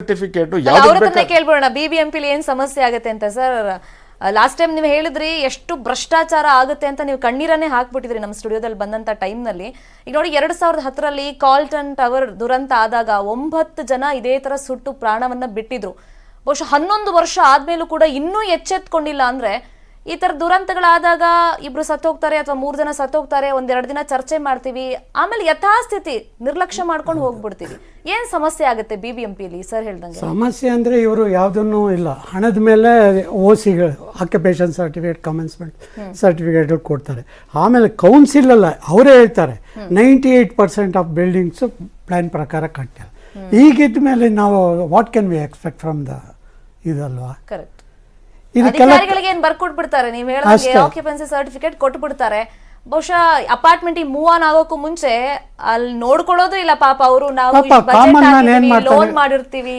Certificate ಕೇಳ್ಬೋಣ ಬಿಬಿಎಂಪಿಲಿ ಏನ್ ಸಮಸ್ಯೆ ಆಗುತ್ತೆ ಅಂತ ಸರ್? ಲಾಸ್ಟ್ ಟೈಮ್ ನೀವು ಹೇಳಿದ್ರಿ ಎಷ್ಟು ಭ್ರಷ್ಟಾಚಾರ ಆಗುತ್ತೆ ಅಂತ ನೀವು ಕಣ್ಣೀರನ್ನೇ ಹಾಕ್ಬಿಟ್ಟಿದ್ರಿ ನಮ್ಮ ಸ್ಟುಡಿಯೋದಲ್ಲಿ ಬಂದಂತ ಟೈಮ್ನಲ್ಲಿ. ಈಗ ನೋಡಿ ಎರಡ್ ಸಾವಿರದ ಹತ್ತರಲ್ಲಿ ಕಾಲ್ಟನ್ ಟವರ್ ದುರಂತ ಆದಾಗ ಒಂಬತ್ತು ಜನ ಇದೇ ತರ ಸುಟ್ಟು ಪ್ರಾಣವನ್ನ ಬಿಟ್ಟಿದ್ರು. ಬಹುಶಃ ಹನ್ನೊಂದು ವರ್ಷ ಆದ್ಮೇಲೂ ಕೂಡ ಇನ್ನೂ ಎಚ್ಚೆತ್ಕೊಂಡಿಲ್ಲ ಅಂದ್ರೆ ಈ ತರ ದುರಂತಗಳಾದಾಗ ಇಬ್ರು ಸತ್ತೋಗ್ತಾರೆ ಅಥವಾ ಮೂರ್ ಜನ ಸತ್ತೋಗ್ತಾರೆ ಒಂದೆರಡು ದಿನ ಚರ್ಚೆ ಮಾಡ್ತೀವಿ ಆಮೇಲೆ ಯಥಾಸ್ಥಿತಿ ನಿರ್ಲಕ್ಷ್ಯ ಮಾಡ್ಕೊಂಡು ಹೋಗ್ಬಿಡ್ತೀವಿ. ಏನ್ ಸಮಸ್ಯೆ ಆಗುತ್ತೆ ಬಿ ಬಿ ಎಂ ಪಿಲಿ ಸರ್ ಹೇಳ್ದಂಗೆ. ಸಮಸ್ಯೆ ಅಂದ್ರೆ ಇವರು ಯಾವುದನ್ನು ಇಲ್ಲ. ಹಣದ ಮೇಲೆ ಓ ಸಿಗಳು ಆಕ್ಯುಪೇಷನ್ ಸರ್ಟಿಫಿಕೇಟ್ ಕಮೆನ್ಸ್ಮೆಂಟ್ ಸರ್ಟಿಫಿಕೇಟ್ ಕೊಡ್ತಾರೆ. ಆಮೇಲೆ ಕೌನ್ಸಿಲ್ ಅಲ್ಲ ಅವರೇ ಹೇಳ್ತಾರೆ ninety eight percent of buildings plan ಪ್ರಕಾರ ಕಟ್ತಾರೆ ಈಗಿದ್ದ ಮೇಲೆ ನಾವು what can we expect from the ಇದಲ್ವಾ? Correct ಅಧಿಕಾರಿಗಳಿಗೆ ಏನ್ ಬರ್ಕೊಟ್ಬಿಡ್ತಾರೆ? ನೀವು ಹೇಳಿದಂಗೆ ಅಷ್ಟೇ. ಆಕ್ಯುಪೆನ್ಸಿ ಸರ್ಟಿಫಿಕೇಟ್ ಕೊಟ್ಬಿಡ್ತಾರೆ. ಬಹುಶಃ ಅಪಾರ್ಟ್ಮೆಂಟ್ ಮೂವ್ ಆನ್ ಆಗೋಕ್ಕೂ ಮುಂಚೆ ಅಲ್ಲಿ ನೋಡ್ಕೊಳ್ಳೋದು ಇಲ್ಲ ಪಾಪ ಅವರು ನಾವು? ಲೋನ್ ಮಾಡಿರ್ತೀವಿ.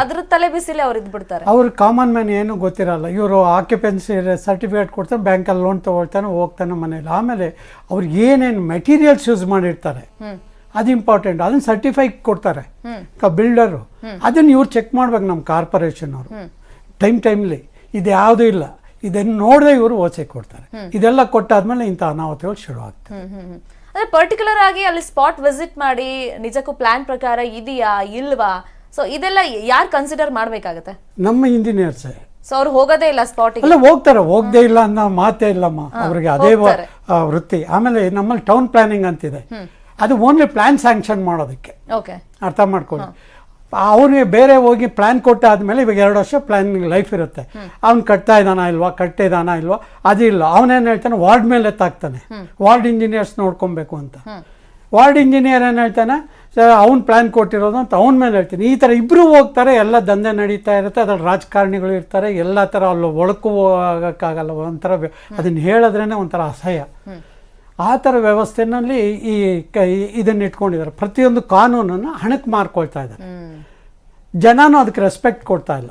ಅದ್ರ ತಲೆ ಬಿಸಿಲೆ ಅವ್ರು ಇದ್ಬಿಡ್ತಾರೆ. ಅವ್ರು ಕಾಮನ್ ಮ್ಯಾನ್ ಏನು ಗೊತ್ತಿರಲ್ಲ. ಇವರು ಆಕ್ಯುಪೆನ್ಸಿ ಸರ್ಟಿಫಿಕೇಟ್ ಕೊಡ್ತಾರೆ ಬ್ಯಾಂಕಲ್ಲಿ ಲೋನ್ ತಗೊಳ್ತಾನೆ ಹೋಗ್ತಾನೆ ಮನೇಲಿ. ಆಮೇಲೆ ಅವ್ರು ಏನೇನು ಮೆಟೀರಿಯಲ್ಸ್ ಯೂಸ್ ಮಾಡಿರ್ತಾರೆ ಅದು ಇಂಪಾರ್ಟೆಂಟ್ ಅದನ್ನ ಸರ್ಟಿಫೈ ಕೊಡ್ತಾರೆ. ಬಿಲ್ಡರು ಅದನ್ನ ಇವ್ರು ಚೆಕ್ ಮಾಡ್ಬೇಕು ನಮ್ಮ ಕಾರ್ಪೊರೇಷನ್ ಅವರು. ಟೈಮ್ ಟೈಮ್ಲಿ ಇದು ಯಾವುದೂ ಇಲ್ಲ. ಇದನ್ನು ನೋಡದೆ ಇವರು ಓಚೆ ಕೊಡ್ತಾರೆ. ಇದೆಲ್ಲ ಕೊಟ್ಟಾದ್ಮೇಲೆ ಇಂಥ ಅನಾಹುತಗಳು ಶುರು ಹ್ಮ್. ಅಂದ್ರೆ ಪರ್ಟಿಕ್ಯುಲರ್ ಆಗಿ ಅಲ್ಲಿ ಸ್ಪಾಟ್ ವಿಸಿಟ್ ಮಾಡಿ ನಿಜಕ್ಕೂ ಪ್ಲಾನ್ ಪ್ರಕಾರ ಇದೆಯಾ ಇಲ್ವಾ? ಸೊ ಇದೆಲ್ಲ ಯಾರು ಕನ್ಸಿಡರ್ ಮಾಡ್ಬೇಕಾಗತ್ತೆ? ನಮ್ಮ ಇಂಜಿನಿಯರ್ಸ್ ಸೊ ಅವ್ರು ಹೋಗೋದೇ ಇಲ್ಲ ಸ್ಪಾಟ್ ಅಲ್ಲ ಹೋಗ್ತಾರೆ. ಹೋಗದೇ ಇಲ್ಲ ಅನ್ನೋ ಮಾತೇ ಇಲ್ಲಮ್ಮ. ಅವ್ರಿಗೆ ಅದೇ ವೃತ್ತಿ. ಆಮೇಲೆ ನಮ್ಮಲ್ಲಿ ಟೌನ್ ಪ್ಲಾನಿಂಗ್ ಅಂತಿದೆ. ಅದು ಓನ್ಲಿ ಪ್ಲಾನ್ ಸ್ಯಾಂಕ್ಷನ್ ಮಾಡೋದಕ್ಕೆ. ಓಕೆ ಅರ್ಥ ಮಾಡ್ಕೊಳ್ಳಿ. ಅವ್ರಿಗೆ ಬೇರೆ ಹೋಗಿ ಪ್ಲಾನ್ ಕೊಟ್ಟಾದ್ಮೇಲೆ ಇವಾಗ ಎರಡು ವರ್ಷ ಪ್ಲಾನ್ ಲೈಫ್ ಇರುತ್ತೆ. ಅವ್ನು ಕಟ್ತಾ ಇದ್ದಾನ ಇಲ್ವಾ? ಕಟ್ಟಿದಾನ ಇಲ್ವಾ? ಅದಿಲ್ಲ ಅವನೇನು ಹೇಳ್ತಾನೆ? ವಾರ್ಡ್ ಮೇಲೆ ತಾಕ್ತಾನೆ ವಾರ್ಡ್ ಇಂಜಿನಿಯರ್ಸ್ ನೋಡ್ಕೊಬೇಕು ಅಂತ. ವಾರ್ಡ್ ಇಂಜಿನಿಯರ್ ಏನು ಹೇಳ್ತಾನೆ? ಸರ್ ಅವ್ನು ಪ್ಲಾನ್ ಕೊಟ್ಟಿರೋದು ಅಂತ ಅವನ ಮೇಲೆ ಹೇಳ್ತೀನಿ. ಈ ಥರ ಇಬ್ಬರು ಹೋಗ್ತಾರೆ ಎಲ್ಲ ದಂಧೆ ನಡೀತಾ ಇರುತ್ತೆ ಅದ್ರಲ್ಲಿ ರಾಜಕಾರಣಿಗಳು ಇರ್ತಾರೆ ಎಲ್ಲ ಥರ ಅಲ್ಲಿ ಒಳಕು ಹೋಗೋಕ್ಕಾಗಲ್ಲ ಒಂಥರ ಅದನ್ನು ಅದನ್ನ ಹೇಳಿದ್ರೇ ಒಂಥರ ಅಸಹ್ಯ. ಆ ಥರ ವ್ಯವಸ್ಥೆನಲ್ಲಿ ಈ ಕ ಇದನ್ನ ಇಟ್ಕೊಂಡಿದ್ದಾರೆ. ಪ್ರತಿಯೊಂದು ಕಾನೂನನ್ನು ಹಣಕ್ಕೆ ಮಾರ್ಕೊಳ್ತಾ ಇದ್ದಾರೆ. ಜನನೂ ಅದಕ್ಕೆ ರೆಸ್ಪೆಕ್ಟ್ ಕೊಡ್ತಾ ಇಲ್ಲ.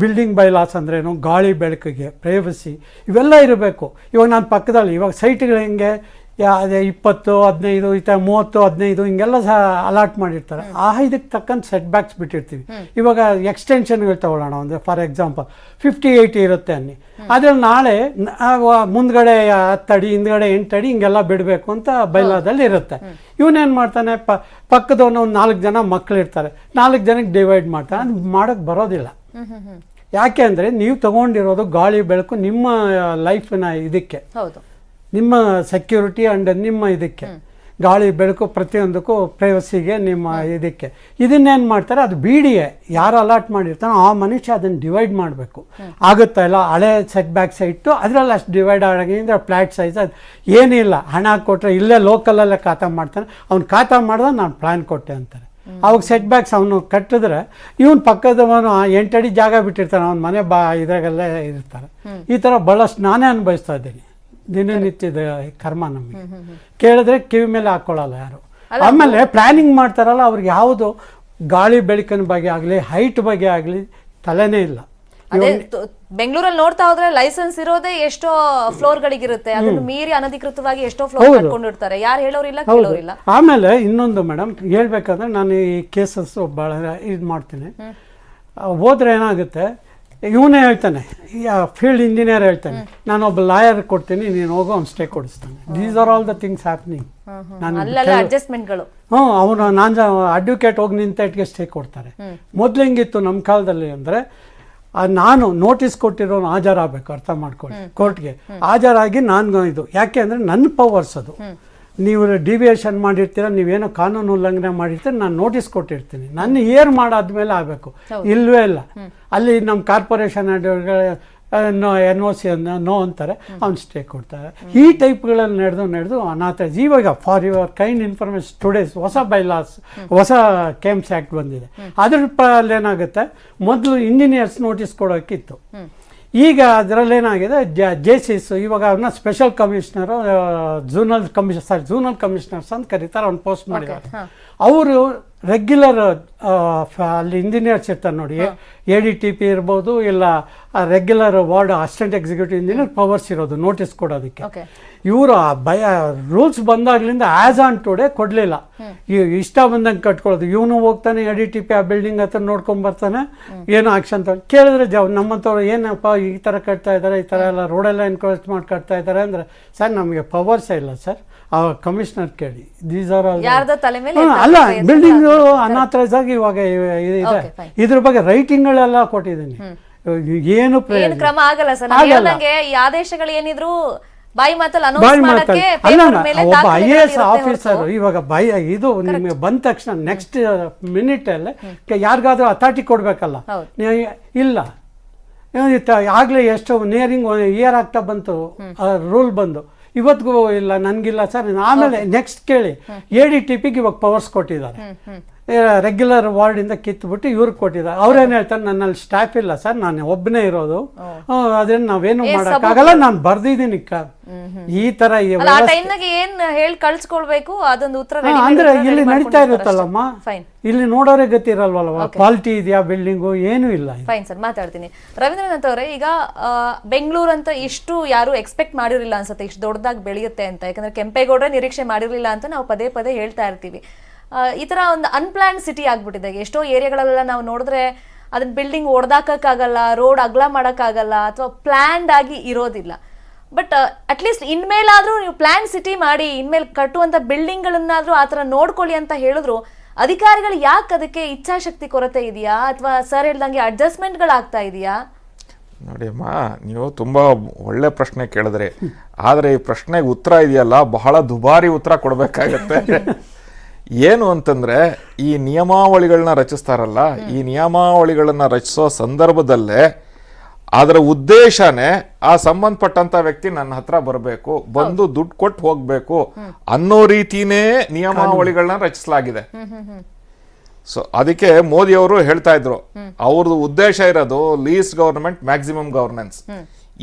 ಬಿಲ್ಡಿಂಗ್ ಬೈಲಾಸ್ ಅಂದ್ರೇನು ಗಾಳಿ ಬೆಳಕಿಗೆ ಪ್ರೈವಸಿ ಇವೆಲ್ಲ ಇರಬೇಕು. ಇವಾಗ ನಾನು ಪಕ್ಕದಲ್ಲಿ ಇವಾಗ ಸೈಟ್ಗಳು ಹೆಂಗೆ ಯಾ- ಅದೇ ಇಪ್ಪತ್ತು ಹದಿನೈದು ಈ ಥರ ಮೂವತ್ತು ಹದಿನೈದು ಹಿಂಗೆಲ್ಲ ಸಹ ಅಲಾಟ್ ಮಾಡಿರ್ತಾರೆ. ಆ ಇದಕ್ಕೆ ತಕ್ಕಂಥ ಸೆಟ್ ಬ್ಯಾಕ್ಸ್ ಬಿಟ್ಟಿರ್ತೀವಿ ಇವಾಗ ಎಕ್ಸ್ಟೆನ್ಷನ್ಗಳು ತಗೊಳ್ಳೋಣ ಒಂದು ಫಾರ್ ಎಕ್ಸಾಂಪಲ್ ಫಿಫ್ಟಿ ಏಯ್ಟಿ ಇರುತ್ತೆ ಅನ್ನಿ. ಆದರೆ ನಾಳೆ ಮುಂದ್ಗಡೆ ಹತ್ತಡಿ ಹಿಂದ್ಗಡೆ ಎಂಟಡಿ ಹಿಂಗೆಲ್ಲ ಬಿಡಬೇಕು ಅಂತ ಬೈಲಾದಲ್ಲಿ ಇರುತ್ತೆ. ಇವನೇನು ಮಾಡ್ತಾನೆ ಪ ಪಕ್ಕದವನು ಒಂದು ನಾಲ್ಕು ಜನ ಮಕ್ಳು ಇರ್ತಾರೆ ನಾಲ್ಕು ಜನಕ್ಕೆ ಡಿವೈಡ್ ಮಾಡ್ತಾನೆ ಅದು ಮಾಡೋಕ್ಕೆ ಬರೋದಿಲ್ಲ. ಯಾಕೆ ಅಂದರೆ ನೀವು ತಗೊಂಡಿರೋದು ಗಾಳಿ ಬೆಳಕು ನಿಮ್ಮ ಲೈಫಿನ ಇದಕ್ಕೆ. ಹೌದು. ನಿಮ್ಮ ಸೆಕ್ಯೂರಿಟಿ ಅಂಡ್ ನಿಮ್ಮ ಇದಕ್ಕೆ. ಗಾಳಿ ಬೆಳಕು ಪ್ರತಿಯೊಂದಕ್ಕೂ ಪ್ರೈವಸಿಗೆ ನಿಮ್ಮ ಇದಕ್ಕೆ. ಇದನ್ನೇನು ಮಾಡ್ತಾರೆ? ಅದು ಬೀಡಿಯೇ. ಯಾರು ಅಲಾಟ್ ಮಾಡಿರ್ತಾನೋ ಆ ಮನುಷ್ಯ ಅದನ್ನು ಡಿವೈಡ್ ಮಾಡಬೇಕು. ಆಗುತ್ತಾ ಇಲ್ಲ? ಹಳೆ ಸೆಟ್ ಬ್ಯಾಕ್ ಇಟ್ಟು ಅದರಲ್ಲಿ ಅಷ್ಟು ಡಿವೈಡ್ ಆಗಿಂದ ಫ್ಲ್ಯಾಟ್ ಸೈಜ್ ಅದು ಏನಿಲ್ಲ ಹಣ ಕೊಟ್ಟರೆ ಇಲ್ಲೇ ಲೋಕಲಲ್ಲೇ ಖಾತಾ ಮಾಡ್ತಾನೆ. ಅವ್ನು ಖಾತಾ ಮಾಡಿದ್ರೆ ನಾನು ಪ್ಲ್ಯಾನ್ ಕೊಟ್ಟೆ ಅಂತಾರೆ. ಅವಾಗ ಸೆಟ್ ಬ್ಯಾಕ್ಸ್ ಅವನು ಕಟ್ಟಿದ್ರೆ ಇವನು ಪಕ್ಕದವನು ಎಂಟಡಿ ಜಾಗ ಬಿಟ್ಟಿರ್ತಾನೆ. ಅವ್ನ ಮನೆ ಬಾ ಇದ್ರಾಗೆಲ್ಲ ಇರ್ತಾರೆ. ಈ ಥರ ಭಾಳಷ್ಟು ನಾನೇ ಅನುಭವಿಸ್ತಾ ಇದ್ದೀನಿ. ದಿನನಿತ್ಯದ ಕರ್ಮ ನಮಗೆ. ಕೇಳಿದ್ರೆ ಕಿವಿ ಮೇಲೆ ಹಾಕೊಳ್ಳಲ್ಲ ಯಾರು. ಆಮೇಲೆ ಪ್ಲಾನಿಂಗ್ ಮಾಡ್ತಾರಲ್ಲ ಅವ್ರಿಗೆ ಯಾವುದು ಗಾಳಿ ಬೆಳಕಿನ ಬಗ್ಗೆ ಆಗಲಿ ಹೈಟ್ ಬಗ್ಗೆ ಆಗಲಿ ತಲೆನೇ ಇಲ್ಲ. ಬೆಂಗಳೂರಲ್ಲಿ ನೋಡ್ತಾ ಹೋದ್ರೆ ಲೈಸೆನ್ಸ್ ಇರೋದೇ ಎಷ್ಟೋ ಫ್ಲೋರ್ ಗಳಿಗಿರುತ್ತೆ ಅದನ್ನು ಮೀರಿ ಅನಧಿಕೃತವಾಗಿ ಎಷ್ಟೋ ಫ್ಲೋರ್. ಕಟ್ಕೊಂಡಿರ್ತಾರೆ. ಯಾರು ಹೇಳೋರಿಲ್ಲ ಕೇಳೋರಿಲ್ಲ. ಆಮೇಲೆ ಇನ್ನೊಂದು ಮೇಡಮ್ ಹೇಳ್ಬೇಕಂದ್ರೆ ನಾನು ಈ ಕೇಸಸ್ ಬಹಳ ಇದು ಮಾಡ್ತೀನಿ. ಹೋದ್ರೆ ಏನಾಗುತ್ತೆ ಇವನೇ ಹೇಳ್ತಾನೆ ಫೀಲ್ಡ್ ಇಂಜಿನಿಯರ್ ಹೇಳ್ತಾನೆ ನಾನು ಒಬ್ಬ ಲಾಯರ್ ಕೊಡ್ತೀನಿ ನೀನು ಹೋಗೋ ಅವ್ನು stay ಕೊಡಿಸ್ತಾನೆ. These are all the things happening ನಾನು ಅಡ್ಜಸ್ಟ್ಮೆಂಟ್ಗಳು ಹ್ಞೂ ಅವನು ನಾನು ಅಡ್ವೊಕೇಟ್ ಹೋಗಿ ನಿಂತಟ್ಗೆ ಸ್ಟೇ ಕೊಡ್ತಾರೆ. ಮೊದಲು ಹೆಂಗಿತ್ತು ನಮ್ಮ ಕಾಲದಲ್ಲಿ ಅಂದರೆ ನಾನು ನೋಟಿಸ್ ಕೊಟ್ಟಿರೋನು ಹಾಜರಾಗಬೇಕು ಅರ್ಥ ಮಾಡ್ಕೊಳ್ಳಿ ಕೋರ್ಟ್ಗೆ ಹಾಜರಾಗಿ ನಾನು ಇದು ಯಾಕೆ ಅಂದರೆ ನನ್ನ ಪವರ್ಸ್ ಅದು. ನೀವು ಡಿವಿಯೇಷನ್ ಮಾಡಿರ್ತೀರ ನೀವೇನೋ ಕಾನೂನು ಉಲ್ಲಂಘನೆ ಮಾಡಿರ್ತೀರ ನಾನು ನೋಟಿಸ್ ಕೊಟ್ಟಿರ್ತೀನಿ. ನನ್ನ ಏರ್ ಮಾಡಾದ್ಮೇಲೆ ಆಗಬೇಕು. ಇಲ್ವೇ ಇಲ್ಲ. ಅಲ್ಲಿ ನಮ್ಮ corporation no N O C ಅನ್ನು ನೋ ಅಂತಾರೆ. ಅವ್ನು ಸ್ಟೇ ಕೊಡ್ತಾರೆ. ಈ ಟೈಪ್ಗಳಲ್ಲಿ ನಡೆದು ನಡೆದು ಅನಾಥ ಇವಾಗ for your kind information today's ಹೊಸ ಬೈಲಾಸ್ ಹೊಸ ಕೇಮ್ಸ್ ಆ್ಯಕ್ಟ್ ಬಂದಿದೆ. ಅದ್ರ ಏನಾಗುತ್ತೆ ಮೊದಲು ಇಂಜಿನಿಯರ್ಸ್ ನೋಟಿಸ್ ಕೊಡೋಕ್ಕಿತ್ತು ಈಗ ಅದರಲ್ಲಿ ಏನಾಗಿದೆ ಜೆ ಸಿಸ್ ಇವಾಗ ಅವನ್ನ special commissioner zonal commission sorry zonal commissioners ಅಂತ ಕರೀತಾರೆ ಅವ್ನು ಪೋಸ್ಟ್ ಮಾಡಿದ್ದಾರೆ. ಅವರು ರೆಗ್ಯುಲರ್ ಅಲ್ಲಿ ಇಂಜಿನಿಯರ್ಸ್ ಇರ್ತಾರೆ ನೋಡಿ ಎ ಡಿ ಟಿ ಪಿ ಇರ್ಬೋದು ಇಲ್ಲ regular ward assistant executive engineer powers ಇರೋದು ನೋಟಿಸ್ ಕೊಡೋದಕ್ಕೆ. ಇವರು ಭಯ ರೂಲ್ಸ್ ಬಂದಾಗ್ಲಿಂದ ಆಸ್ ಆನ್ ಟುಡೇ ಕೊಡಲಿಲ್ಲ. ಇಷ್ಟ ಬಂದಂಗೆ ಕಟ್ಕೊಳ್ಳೋದು. ಇವನು ಹೋಗ್ತಾನೆ ಎ ಡಿ ಟಿ ಪಿ ಆ ಬಿಲ್ಡಿಂಗ್ ಹತ್ರ ನೋಡ್ಕೊಂಡ್ ಬರ್ತಾನೆ ಏನು ಆಕ್ಷನ್ ತಗೊಂಡು ಕೇಳಿದ್ರೆ ಜವ್ ನಮ್ಮಂಥವ್ರು ಏನಪ್ಪ ಈ ಥರ ಕಟ್ತಾ ಇದ್ದಾರೆ ಈ ಥರ ಎಲ್ಲ ರೋಡೆಲ್ಲ ಎನ್ಕ್ರೋಚ್ ಮಾಡಿ ಕಟ್ತಾ ಇದ್ದಾರೆ ಅಂದರೆ ಸರ್ ನಮಗೆ ಪವರ್ಸೇ ಇಲ್ಲ ಸರ್. ಆ ಕಮಿಷನರ್ ಕೇಳಿ. ದೀಸ್ ಆರ್ ಆಲ್ ಅಲ್ಲ. ಬಿಲ್ಡಿಂಗ್ ಅನಾಥರೈಸ್ ಆಗಿ ಇವಾಗ ಇದೆ. ಇದ್ರ ಬಗ್ಗೆ ರೈಟಿಂಗ್ಗಳೆಲ್ಲ ಕೊಟ್ಟಿದ್ದೀನಿ. ಏನು ಕ್ರಮ ಆಗಲ್ಲ ಸರ್. ನಾನು ಆಗಲ್ಲ. ಈ ಆದೇಶಗಳು ಏನಿದ್ರು ಬಾಯಿ ಮಾತಲ್ಲಿ ಅನೌನ್ಸ್ ಮಾಡಕ್ಕೆ ಒಬ್ಬ ಐ ಎ ಎಸ್ ಆಫೀಸರ್ ಇವಾಗ ಬೈ ಇದು ನಿಮಗೆ ಬಂದ ತಕ್ಷಣ ನೆಕ್ಸ್ಟ್ ಮಿನಿಟ್ ಅಲ್ಲೇ ಯಾರಿಗಾದ್ರೂ ಅಥಾರಿಟಿ ಕೊಡ್ಬೇಕಲ್ಲ. ಇಲ್ಲ. ಆಗ್ಲೇ ಎಷ್ಟು ನಿಯರಿಂಗ್ ಇಯರ್ ಆಗ್ತಾ ಬಂತು. ರೂಲ್ ಬಂದು. ಇವತ್ತಿಗೂ ಇಲ್ಲ ನನಗಿಲ್ಲ ಸರ್. ಆಮೇಲೆ ನೆಕ್ಸ್ಟ್ ಕೇಳಿ ಎ ಡಿ ಟಿ ಪಿಗೆ ಇವಾಗ ಪವರ್ಸ್ ಕೊಟ್ಟಿದ್ದಾರೆ. ರೆಗ್ಯುಲರ್ ವಾರ್ಡಿಂದ ಕಿತ್ಬಿಟ್ಟು ಇವ್ರಿಗೆ ಕೊಟ್ಟಿದ್ದಾರೆ. ಅವ್ರೇನು ಹೇಳ್ತಾರೆ ನನ್ನಲ್ಲಿ ಸ್ಟಾಫ್ ಇಲ್ಲ ಸರ್ ನಾನು ಒಬ್ಬನೇ ಇರೋದು. ಅದನ್ನ ನಾವೇನು ಮಾಡೋಕ್ಕಾಗಲ್ಲ ನಾನು ಬರ್ದಿದ್ದೀನಿ ಕ- ಈ ತರ ಏನ್ ಹೇಳಿ ಕಳ್ಸ್ಕೊಳ್ಬೇಕು ಅದೊಂದು ಉತ್ತರ ಅಂದ್ರೆ ಇಲ್ಲಿ ನಡೀತಾ ಇರುತ್ತಲ್ಲಮ್ಮ? ಇಲ್ಲಿ ನೋಡೋರೇ ಗೊತ್ತಿರಲ್ವಲ್ವ? ಕ್ವಾಲಿಟಿ ಇದೆಯಾ ಬಿಲ್ಡಿಂಗು ಏನು ಇಲ್ಲ ಫೈನ್ ಸರ್ ಮಾತಾಡ್ತೀನಿ. ರವೀಂದ್ರನಾಥ್ ಅವರೇ ಈಗ ಬೆಂಗಳೂರು ಅಂತ ಇಷ್ಟು ಯಾರು ಎಕ್ಸ್ಪೆಕ್ಟ್ ಮಾಡಿರಲಿಲ್ಲ ಅನ್ಸುತ್ತೆ ಇಷ್ಟು ದೊಡ್ಡದಾಗಿ ಬೆಳೆಯುತ್ತೆ ಅಂತ. ಯಾಕಂದ್ರೆ ಕೆಂಪೇಗೌಡರೇ ನಿರೀಕ್ಷೆ ಮಾಡಿರಲಿಲ್ಲ ಅಂತ ನಾವು ಪದೇ ಪದೇ ಹೇಳ್ತಾ ಇರ್ತೀವಿ. ಈ ತರ ಒಂದು ಅನ್ಪ್ಲಾನ್ ಸಿಟಿ ಆಗ್ಬಿಟ್ಟಿದೆ. ಎಷ್ಟೋ ಏರಿಯಾಗಳಲ್ಲೆಲ್ಲ ನಾವು ನೋಡಿದ್ರೆ ಅದನ್ನ ಬಿಲ್ಡಿಂಗ್ ಒಡ್ದಾಕಾಗಲ್ಲ ರೋಡ್ ಅಗಲ ಮಾಡೋಕ್ಕಾಗಲ್ಲ ಅಥವಾ ಪ್ಲ್ಯಾನ್ಡ್ ಆಗಿ ಇರೋದಿಲ್ಲ. ಬಟ್ ಅಟ್ಲೀಸ್ಟ್ ಇನ್ಮೇಲಾದರೂ ನೀವು ಪ್ಲ್ಯಾನ್ ಸಿಟಿ ಮಾಡಿ, ಇನ್ಮೇಲೆ ಕಟ್ಟುವಂತ ಬಿಲ್ಡಿಂಗ್ಗಳನ್ನಾದರೂ ಆ ಥರ ನೋಡ್ಕೊಳ್ಳಿ ಅಂತ ಹೇಳಿದ್ರು, ಅಧಿಕಾರಿಗಳು ಯಾಕೆ ಅದಕ್ಕೆ ಇಚ್ಛಾಶಕ್ತಿ ಕೊರತೆ ಇದೆಯಾ? ಅಥವಾ ಸರ್ ಹೇಳ್ದಂಗೆ ಅಡ್ಜಸ್ಟ್ಮೆಂಟ್ಗಳಾಗ್ತಾ ಇದೆಯಾ? ನೋಡಿ ಅಮ್ಮ ನೀವು ತುಂಬ ಒಳ್ಳೆ ಪ್ರಶ್ನೆ ಕೇಳಿದ್ರೆ. ಆದರೆ ಈ ಪ್ರಶ್ನೆಗೆ ಉತ್ತರ ಇದೆಯಲ್ಲ, ಬಹಳ ದುಬಾರಿ ಉತ್ತರ ಕೊಡಬೇಕಾಗತ್ತೆ. ಏನು ಅಂತಂದ್ರೆ ಈ ನಿಯಮಾವಳಿಗಳನ್ನ ರಚಿಸ್ತಾರಲ್ಲ ಈ ನಿಯಮಾವಳಿಗಳನ್ನ ರಚಿಸೋ ಸಂದರ್ಭದಲ್ಲೇ ಅದರ ಉದ್ದೇಶನೇ ಆ ಸಂಬಂಧಪಟ್ಟಂತ ವ್ಯಕ್ತಿ ನನ್ನ ಹತ್ರ ಬರಬೇಕು ಬಂದು ದುಡ್ಡು ಕೊಟ್ಟು ಹೋಗ್ಬೇಕು ಅನ್ನೋ ರೀತಿನೇ ನಿಯಮಾವಳಿಗಳನ್ನ ರಚಿಸಲಾಗಿದೆ. ಸೊ ಅದಕ್ಕೆ ಮೋದಿ ಅವರು ಹೇಳ್ತಾ ಇದ್ರು ಅವ್ರದ್ದು ಉದ್ದೇಶ ಇರೋದು ಲೀಸ್ಟ್ ಗವರ್ಮೆಂಟ್ ಮ್ಯಾಕ್ಸಿಮಮ್ ಗವರ್ನೆನ್ಸ್.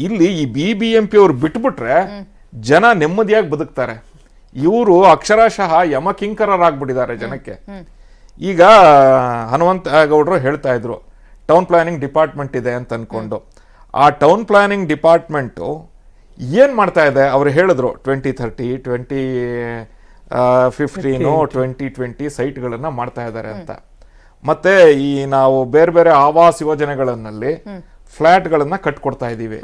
ಇಲ್ಲಿ ಈ ಬಿ ಬಿ ಎಂ ಪಿ ಅವ್ರು ಬಿಟ್ಬಿಟ್ರೆ ಜನ ನೆಮ್ಮದಿಯಾಗಿ ಬದುಕ್ತಾರೆ. ಇವರು ಅಕ್ಷರಶಃ ಯಮಕಿಂಕರರಾಗ್ಬಿಟ್ಟಿದ್ದಾರೆ ಜನಕ್ಕೆ. ಈಗ ಹನುಮಂತ ಗೌಡರು ಹೇಳ್ತಾ ಇದ್ರು ಟೌನ್ ಪ್ಲಾನಿಂಗ್ ಡಿಪಾರ್ಟ್ಮೆಂಟ್ ಇದೆ ಅಂತ ಅಂದ್ಕೊಂಡು ಆ ಟೌನ್ ಪ್ಲಾನಿಂಗ್ ಡಿಪಾರ್ಟ್ಮೆಂಟು ಏನು ಮಾಡ್ತಾ ಇದೆ? ಅವರು ಹೇಳಿದ್ರು twenty thirty twenty fifteen twenty twenty ಸೈಟ್ಗಳನ್ನು ಮಾಡ್ತಾ ಇದ್ದಾರೆ ಅಂತ. ಮತ್ತೆ ಈ ನಾವು ಬೇರೆ ಬೇರೆ ಆವಾಸ್ ಯೋಜನೆಗಳಲ್ಲಿ ಫ್ಲ್ಯಾಟ್ಗಳನ್ನು ಕಟ್ಕೊಡ್ತಾ ಇದ್ದೀವಿ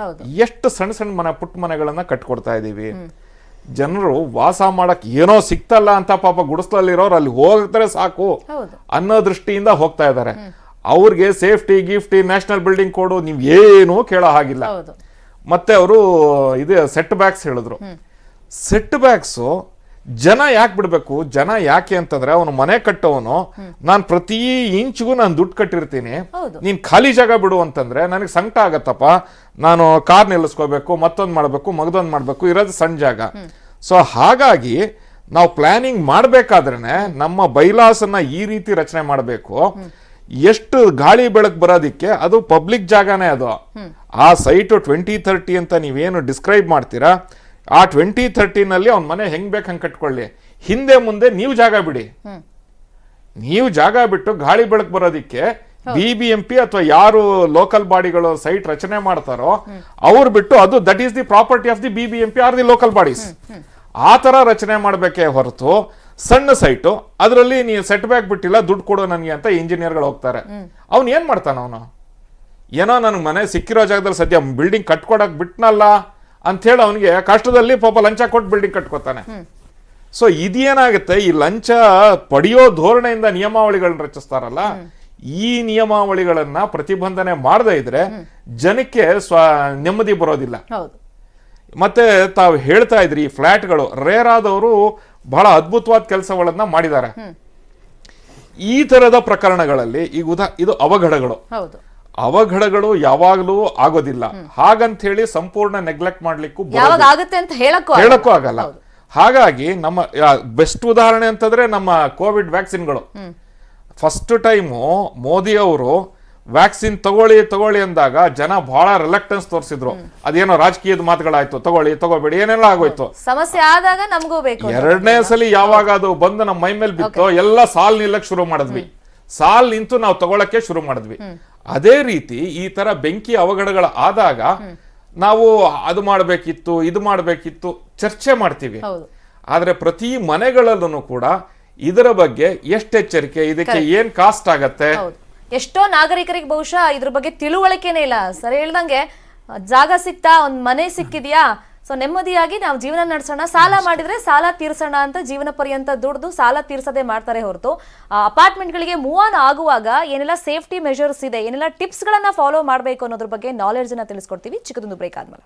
ಎಷ್ಟು ಸಣ್ಣ ಸಣ್ಣ ಮನೆ ಪುಟ್ಟ ಮನೆಗಳನ್ನು ಕಟ್ಕೊಡ್ತಾ ಇದೀವಿ. ಜನರು ವಾಸ ಮಾಡಕ್ ಏನೋ ಸಿಕ್ತಲ್ಲ ಅಂತ ಪಾಪ ಗುಡಿಸ್ಲಲ್ಲಿರೋರು ಅಲ್ಲಿ ಹೋಗ್ತಾರೆ ಸಾಕು. ಅನ್ನೋ ದೃಷ್ಟಿಯಿಂದ ಹೋಗ್ತಾ ಇದ್ದಾರೆ. ಅವ್ರಿಗೆ ಸೇಫ್ಟಿ ಗಿಫ್ಟಿ ನ್ಯಾಷನಲ್ ಬಿಲ್ಡಿಂಗ್ ಕೊಡು ನೀವು ಏನೂ ಕೇಳೋ ಹಾಗಿಲ್ಲ. ಮತ್ತೆ ಅವರು ಇದು ಸೆಟ್ ಬ್ಯಾಕ್ಸ್ ಹೇಳಿದ್ರು. ಸೆಟ್ ಬ್ಯಾಕ್ಸು ಜನ ಯಾಕೆ ಬಿಡಬೇಕು? ಜನ ಯಾಕೆ ಅಂತಂದ್ರೆ ಅವನು ಮನೆ ಕಟ್ಟೋವನು. ನಾನು ಪ್ರತಿ ಇಂಚಿಗೂ ನಾನು ದುಡ್ಡು ಕಟ್ಟಿರ್ತೀನಿ. ನೀನು ನೀನ್ ಖಾಲಿ ಜಾಗ ಬಿಡು ಅಂತಂದ್ರೆ ನನಗೆ ಸಂಕಟ ಆಗತ್ತಪ್ಪ. ನಾನು ಕಾರ್ ನಿಲ್ಲಿಸ್ಕೋಬೇಕು ಮತ್ತೊಂದು ಮಾಡಬೇಕು ಮಗದೊಂದು ಮಾಡಬೇಕು ಇರೋದು ಸಣ್ಣ ಜಾಗ. ಸೊ ಹಾಗಾಗಿ ನಾವು ಪ್ಲಾನಿಂಗ್ ಮಾಡಬೇಕಾದ್ರೆ ನಮ್ಮ ಬೈಲಾಸನ್ನ ಈ ರೀತಿ ರಚನೆ ಮಾಡಬೇಕು. ಎಷ್ಟು ಗಾಳಿ ಬೆಳಕು ಬರೋದಿಕ್ಕೆ ಅದು ಪಬ್ಲಿಕ್ ಜಾಗನೇ ಅದು. ಆ ಸೈಟ್ ಟ್ವೆಂಟಿ ಥರ್ಟಿ ಅಂತ ನೀವೇನು ಡಿಸ್ಕ್ರೈಬ್ ಮಾಡ್ತೀರಾ? ಆ ಟ್ವೆಂಟಿ ಥರ್ಟಿನಲ್ಲಿ ಅವ್ನ ಮನೆ ಹೆಂಗ್ ಬೇಕು ಹಂಗೆ ಕಟ್ಕೊಳ್ಳಿ. ಹಿಂದೆ ಮುಂದೆ ನೀವು ಜಾಗ ಬಿಡಿ. ನೀವು ಜಾಗ ಬಿಟ್ಟು ಗಾಳಿ ಬೆಳಕು ಬರೋದಿಕ್ಕೆ ಬಿ ಬಿ ಎಂ ಪಿ ಅಥವಾ ಯಾರು ಲೋಕಲ್ ಬಾಡಿಗಳು ಸೈಟ್ ರಚನೆ ಮಾಡ್ತಾರೋ ಅವ್ರು ಬಿಟ್ಟು ಅದು that is the property of the B B M P or the local bodies ಆ ತರ ರಚನೆ ಮಾಡಬೇಕೇ ಹೊರತು ಸಣ್ಣ ಸೈಟು ಅದರಲ್ಲಿ ನೀವು ಸೆಟ್ ಬ್ಯಾಕ್ ಬಿಟ್ಟಿಲ್ಲ ದುಡ್ಡು ಕೊಡು ನನಗೆ ಅಂತ ಇಂಜಿನಿಯರ್ಗಳು ಹೋಗ್ತಾರೆ. ಅವ್ನು ಏನ್ ಮಾಡ್ತಾನ ಅವನು? ಏನೋ ನನಗೆ ಮನೆ ಸಿಕ್ಕಿರೋ ಜಾಗದಲ್ಲಿ ಸದ್ಯ ಬಿಲ್ಡಿಂಗ್ ಕಟ್ಕೊಡಕ್ ಬಿಟ್ನಲ್ಲ. ಅಂತ ಹೇಳಿ ಅವನಿಗೆ ಕಷ್ಟದಲ್ಲಿ ಪಾಪ ಲಂಚ ಕೊಟ್ಟು ಬಿಲ್ಡಿಂಗ್ ಕಟ್ಕೋತಾನೆ. ಸೊ ಇದೇನಾಗುತ್ತೆ? ಈ ಲಂಚ ಪಡೆಯೋ ಧೋರಣೆಯಿಂದ ನಿಯಮಾವಳಿಗಳನ್ನ ರಚಿಸ್ತಾರಲ್ಲ? ಈ ನಿಯಮಾವಳಿಗಳನ್ನ ಪ್ರತಿಬಂಧನೆ ಮಾಡದೇ ಇದ್ರೆ ಜನಕ್ಕೆ ಸ್ವ ನೆಮ್ಮದಿ ಬರೋದಿಲ್ಲ. ಮತ್ತೆ ತಾವು ಹೇಳ್ತಾ ಇದ್ರಿ ಈ ಫ್ಲಾಟ್ಗಳು ರೇರ್ ಆದವರು ಬಹಳ ಅದ್ಭುತವಾದ ಕೆಲಸಗಳನ್ನ ಮಾಡಿದ್ದಾರೆ. ಈ ತರದ ಪ್ರಕರಣಗಳಲ್ಲಿ ಈಗ ಉದಾ ಇದು ಅವಘಡಗಳು. ಹೌದು. ಅವಘಡಗಳು ಯಾವಾಗಲೂ ಆಗೋದಿಲ್ಲ. ಹಾಗಂತ ಹೇಳಿ ಸಂಪೂರ್ಣ ನೆಗ್ಲೆಕ್ಟ್ ಮಾಡ್ಲಿಕ್ಕೂ ಆಗುತ್ತೆ ಅಂತ. ಹೇಳಕ್ಕೂ ಆಗಲ್ಲ. ಹಾಗಾಗಿ ನಮ್ಮ ಬೆಸ್ಟ್ ಉದಾಹರಣೆ ಅಂತಂದ್ರೆ ನಮ್ಮ ಕೋವಿಡ್ ವ್ಯಾಕ್ಸಿನ್ಗಳು ಫಸ್ಟ್ ಟೈಮು ಮೋದಿ ಅವರು ವ್ಯಾಕ್ಸಿನ್ ತಗೊಳ್ಳಿ ತಗೊಳ್ಳಿ ಅಂದಾಗ ಜನ ಬಹಳ ರಿಲಕ್ಟೆನ್ಸ್ ತೋರಿಸಿದ್ರು. ಅದೇನೋ ರಾಜಕೀಯದ ಮಾತುಗಳಾಯ್ತು ತಗೊಳ್ಳಿ ತಗೋಬೇಡಿ ಏನೆಲ್ಲ ಆಗೋಯ್ತು. ಸಮಸ್ಯೆ ಆದಾಗ ನಮಗೂ ಬೇಕು ಎರಡನೇ ಸಲ ಯಾವಾಗ ಅದು ಬಂದು ನಮ್ಮ ಮೈ ಮೇಲೆ ಬಿತ್ತೋ ಎಲ್ಲ ಸಾಲ್ ನಿಲ್ಲಕ್ ಶುರು ಮಾಡಿದ್ವಿ. ಸಾಲ್ ನಿಂತು ನಾವು ತಗೊಳಕ್ಕೆ ಶುರು ಮಾಡಿದ್ವಿ. ಅದೇ ರೀತಿ ಈ ತರ ಬೆಂಕಿ ಅವಘಡಗಳು ಆದಾಗ ನಾವು ಅದು ಮಾಡಬೇಕಿತ್ತು ಇದು ಮಾಡಬೇಕಿತ್ತು ಚರ್ಚೆ ಮಾಡ್ತೀವಿ. ಆದ್ರೆ ಪ್ರತಿ ಮನೆಗಳಲ್ಲೂ ಕೂಡ ಇದರ ಬಗ್ಗೆ ಎಷ್ಟು ಎಚ್ಚರಿಕೆ ಇದಕ್ಕೆ ಏನ್ ಕಾಸ್ಟ್ ಆಗತ್ತೆ? ಎಷ್ಟೋ ನಾಗರಿಕರಿಗೆ ಬಹುಶಃ ಇದ್ರ ಬಗ್ಗೆ ತಿಳುವಳಿಕೆನೇ ಇಲ್ಲ. ಸರಿ ಹೇಳ್ದಂಗೆ ಜಾಗ ಸಿಕ್ತಾ ಒಂದ್ ಮನೆ ಸಿಕ್ಕಿದ್ಯಾ? ಸೊ ನೆಮ್ಮದಿಯಾಗಿ ನಾವು ಜೀವನ ನಡೆಸೋಣ. ಸಾಲ ಮಾಡಿದ್ರೆ ಸಾಲ ತೀರ್ಸೋಣ ಅಂತ ಜೀವನ ಪರ್ಯಂತ ದುಡ್ದು ಸಾಲ ತೀರ್ಸದೆ ಮಾಡ್ತಾರೆ ಹೊರತು ಅಪಾರ್ಟ್ಮೆಂಟ್ಗಳಿಗೆ ಮೂವ್ ಆನ್ ಆಗುವಾಗ ಏನೆಲ್ಲ ಸೇಫ್ಟಿ ಮೆಷರ್ಸ್ ಇದೆ ಏನೆಲ್ಲ ಟಿಪ್ಸ್ ಗಳನ್ನ ಫಾಲೋ ಮಾಡಬೇಕು ಅನ್ನೋದ್ರ ಬಗ್ಗೆ ನಾಲೆಡ್ಜ್ ಅನ್ನ ತಿಳಿಸ್ಕೊಡ್ತೀವಿ. ಚಿಕ್ಕದೊಂದು ಬ್ರೇಕ್ ಆದ್ಮೇಲೆ.